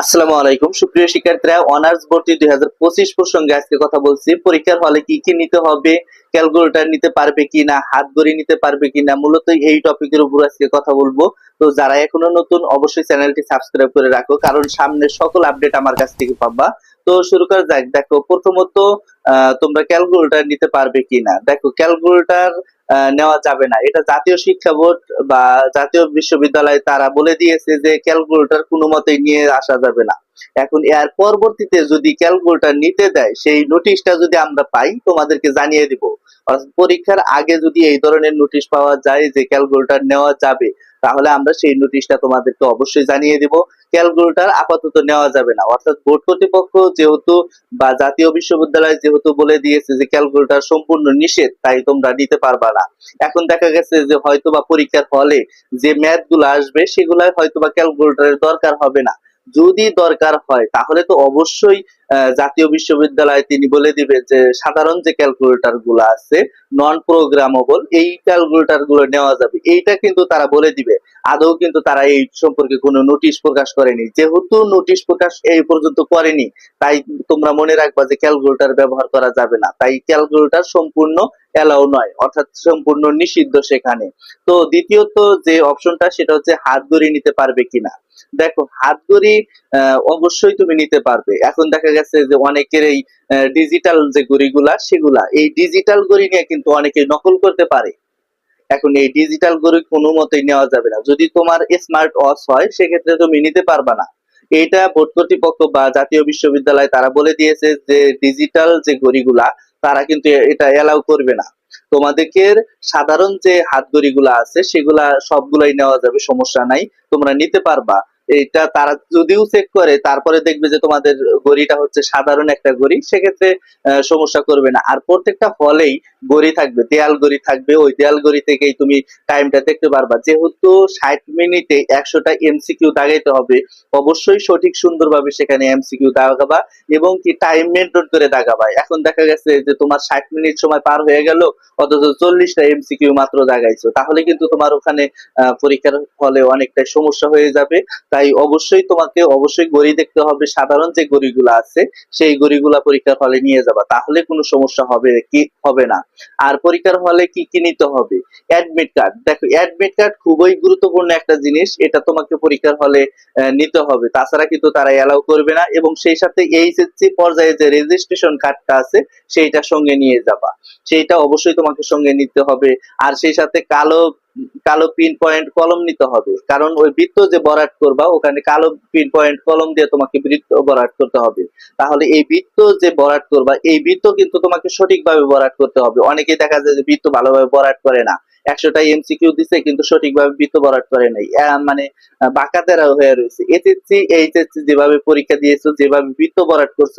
আসসালামু আলাইকুম। সুপ্রিয় শিক্ষার্থীরা অনার্স ভর্তি দুই হাজার পঁচিশ প্রসঙ্গে আজকে কথা বলছি। পরীক্ষার হলে কি কি নিতে হবে ক্যালকুলেটর নিতে পারবে কি না হাত গড়ি নিতে পারবে কি না মূলত এই টপিকের উপর আজকে কথা বলব। তো যারা এখনও নতুন, অবশ্যই চ্যানেলটি সাবস্ক্রাইব করে রাখো, কারণ সামনে সকল আপডেট আমার কাছ থেকে পাবা। তো শুরু করা যাক। দেখো, প্রথমত তোমরা ক্যালকুলেটর নিতে পারবে কিনা। দেখো, ক্যালকুলেটর নেওয়া যাবে না। এটা জাতীয় শিক্ষা বোর্ড বা জাতীয় বিশ্ববিদ্যালয় তারা বলে দিয়েছে যে ক্যালকুলেটর কোনো মতেই নিয়ে আসা যাবে না। এখন এর পরবর্তীতে যদি ক্যালকুলেটর নিতে দেয়, সেই নোটিশটা যদি আমরা পাই, তোমাদেরকে জানিয়ে দিব। পরীক্ষার আগে যদি এই ধরনের নোটিশ পাওয়া যায় যে ক্যালকুলেটর নেওয়া যাবে তাহলে আমরা সেই নোটিশটা তোমাদেরকে অবশ্যই জানিয়ে দিব। ক্যালকুলেটর আপাতত নেওয়া যাবে না। অর্থাৎ বোর্ড কর্তৃপক্ষ যেহেতু বা জাতীয় বিশ্ববিদ্যালয় যেহেতু বলে দিয়েছে যে ক্যালকুলেটার সম্পূর্ণ নিষেধ, তাই তোমরা নিতে পারবা না। এখন দেখা গেছে যে হয়তোবা পরীক্ষার হলে যে ম্যাথগুলো আসবে সেগুলাই হয়তোবা ক্যালকুলেটরের দরকার হবে না। যদি দরকার হয়, তাহলে তো অবশ্যই জাতীয় বিশ্ববিদ্যালয়ে তিনি বলে দিবে যে, সাধারণ যে ক্যালকুলেটরগুলো আছে নন প্রোগ্রামেবল এই ক্যালকুলেটরগুলো নেওয়া যাবে। এইটা কিন্তু তারা বলে দিবে। আদৌ কিন্তু তারা এই সম্পর্কে কোনো নোটিশ প্রকাশ করেনি। যেহেতু নোটিশ প্রকাশ এই পর্যন্ত করেনি তাই তোমরা মনে রাখবা যে ক্যালকুলেটর ব্যবহার করা যাবে না। তাই ক্যালকুলেটর সম্পূর্ণ এলাও নয় অর্থাৎ সম্পূর্ণ নিষিদ্ধ সেখানে। তো দ্বিতীয়ত যে অপশনটা সেটা হচ্ছে হাত গড়ি নিতে পারবে কিনা। দেখো হাত আহ, অবশ্যই তুমি নিতে পারবে। এখন দেখা গেছে যে অনেকের এই ডিজিটাল যে গড়িগুলা সেগুলা এই ডিজিটাল গড়ি নিয়ে কিন্তু অনেকে নকল করতে পারে। এখন এই ডিজিটাল গরু কোনো মতেই নেওয়া যাবে না। যদি তোমার স্মার্ট ওয়াচ হয়, সেক্ষেত্রে তুমি নিতে পারবা না। এটা বোর্ড কর্তৃপক্ষ বা জাতীয় বিশ্ববিদ্যালয় তারা বলে দিয়েছে যে ডিজিটাল যে ঘড়িগুলা তারা কিন্তু এটা এলাও করবে না। তোমাদেরকে সাধারণ যে হাত ঘড়িগুলা আছে, সেগুলা সবগুলাই নেওয়া যাবে, সমস্যা নাই। তোমরা নিতে পারবা। এটা তারা যদিও চেক করে, তারপরে দেখবে যে তোমাদের ঘড়িটা হচ্ছে সাধারণ একটা ঘড়ি সেক্ষেত্রে সমস্যা করবে না। আর প্রত্যেকটা হলেই ঘড়ি থাকবে, দেয়াল ঘড়ি থাকবে, ওই দেয়াল ঘড়ি থেকেই তুমি টাইমটা দেখতে পারবা। যেহেতু ষাট মিনিটে একশোটা এমসিকিউ দাগাইতে হবে, অবশ্যই সঠিক সুন্দরভাবে সেখানে এমসিকিউ দাগাবা এবং কি টাইম মেনটেন করে দাগাবা। এখন দেখা গেছে যে তোমার ষাট মিনিট সময় পার হয়ে গেল, অথচ চল্লিশটা এমসিকিউ মাত্র দাগাইছো। তাহলে কিন্তু তোমার ওখানে পরীক্ষার ফলে অনেকটাই সমস্যা হয়ে যাবে। তাই অবশ্যই তোমাকে অবশ্যই গড়ি দেখতে হবে। সাধারণ যে গড়িগুলো আছে, সেই গড়িগুলা পরীক্ষার হলে নিয়ে যাবা। তাহলে কোনো সমস্যা হবে কি, হবে না। আর পরীক্ষার হলে কি কি নিতে হবে? অ্যাডমিট কার্ড দেখো অ্যাডমিট কার্ড খুবই গুরুত্বপূর্ণ একটা জিনিস। এটা তোমাকে পরীক্ষার হলে নিতে হবে। তাছাড়া কিন্তু তারা এলাও করবে না এবং সেই সাথে এইচএসসি পর্যায়ে যে রেজিস্ট্রেশন কার্ডটা আছে, সেইটা সঙ্গে নিয়ে যাবা। সেইটা অবশ্যই তোমাকে সঙ্গে নিতে হবে। আর সেই সাথে কালো কালো পিন পয়েন্ট কলম নিতে হবে। কারণ ওই বৃত্ত যে বরাট করবা, ওখানে কালো পিন পয়েন্ট কলম দিয়ে তোমাকে বৃত্ত বরাট করতে হবে। তাহলে এই বৃত্ত যে বরাট করবা, এই বৃত্ত কিন্তু তোমাকে সঠিকভাবে বরাট করতে হবে। অনেকেই দেখা যায় যে বৃত্ত ভালোভাবে বরাট করে না। একশোটা এমসিকিউ দিছে, কিন্তু সঠিকভাবে বৃত্ত বরাট করে নাই। মানে বাঁকাতেরা হয়ে রয়েছে। এসএসসি এইচএসসি যেভাবে পরীক্ষা দিয়েছ, যেভাবে বৃত্ত বরাট করছ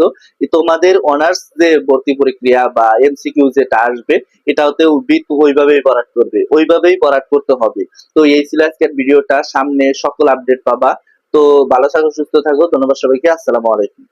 তোমাদের অনার্স যে ভর্তি প্রক্রিয়া বা এমসিকিউ যেটা আসবে এটাতে বৃত্ত ওইভাবেই বরাট করবে। ওইভাবেই বরাট করতে হবে। তো এই ছিল আজকের ভিডিওটা। সামনে সকল আপডেট পাবা। তো ভালো থাকো, সুস্থ থাকো। ধন্যবাদ সবাইকে। আসসালামু আলাইকুম।